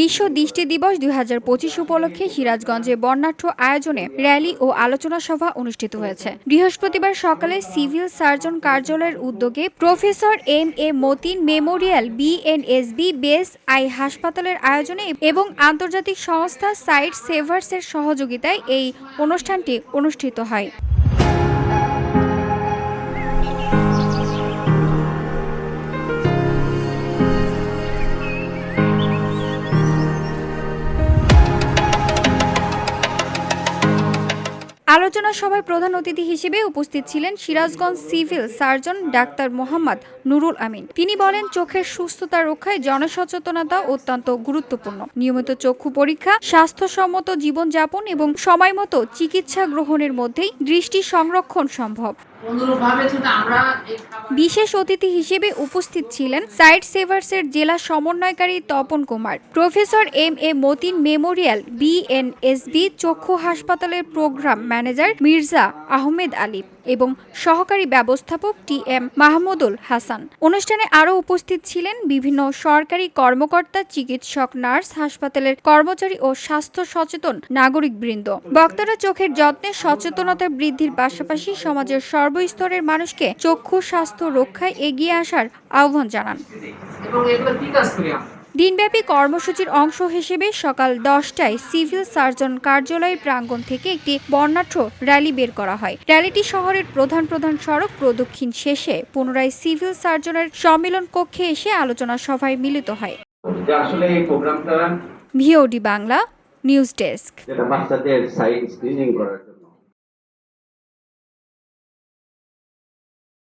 বিশ্ব দৃষ্টি দিবস দুই হাজার পঁচিশ উপলক্ষে সিরাজগঞ্জে বর্ণাঢ্য আয়োজনে র্যালি ও আলোচনা সভা অনুষ্ঠিত হয়েছে। বৃহস্পতিবার সকালে সিভিল সার্জন কার্যালয়ের উদ্যোগে professor M A Matin memorial BNSB base eye হাসপাতালের আয়োজনে এবং আন্তর্জাতিক সংস্থা সাইট সেভার্সের সহযোগিতায় এই অনুষ্ঠানটি অনুষ্ঠিত হয়। আলোচনা সভায় প্রধান অতিথি হিসেবে উপস্থিত ছিলেন সিরাজগঞ্জ সিভিল সার্জন ডাক্তার মোহাম্মদ নুরুল আমিন। তিনি বলেন চোখের সুস্থতা রক্ষায় জনসচেতনতা অত্যন্ত গুরুত্বপূর্ণ। নিয়মিত চক্ষু পরীক্ষা স্বাস্থ্যসম্মত জীবনযাপন এবং সময়মতো চিকিৎসা গ্রহণের মধ্যেই দৃষ্টি সংরক্ষণ সম্ভব। বিশেষ অতিথি হিসেবে উপস্থিত ছিলেন সাইট সেভার্সের জেলা সমন্বয়কারী Tapan Kumar professor M A Matin memorial BNSB চক্ষু হাসপাতালের প্রোগ্রাম ম্যানেজার মির্জা আহমেদ আলী এবং সহকারী ব্যবস্থাপক টি এম মাহমুদুল হাসান। অনুষ্ঠানে আরও উপস্থিত ছিলেন বিভিন্ন সরকারি কর্মকর্তা, চিকিৎসক, নার্স, হাসপাতালের কর্মচারী ও স্বাস্থ্য সচেতন নাগরিকবৃন্দ। বক্তারা চোখের যত্নে সচেতনতা বৃদ্ধির পাশাপাশি সমাজের সর্বস্তরের মানুষকে চক্ষু স্বাস্থ্য রক্ষায় এগিয়ে আসার আহ্বান জানান। এবং এগুলো কি কাজ আমরা? দিনব্যাপী কর্মসূচির অংশ হিসেবে সকাল দশটায় সিভিল সার্জন কার্যালয়ের প্রাঙ্গণ থেকে একটি বর্ণাঢ্য র্যালি বের করা হয়। র্যালিটি শহরের প্রধান প্রধান সড়ক প্রদক্ষিণ শেষে পুনরায় সিভিল সার্জনের সম্মেলন কক্ষে এসে আলোচনা সভায় মিলিত হয়। আসলে এই প্রোগ্রামটা ভিওডি বাংলা নিউজ ডেস্ক। বাচ্চাদের সাইড স্ক্রিনিং করার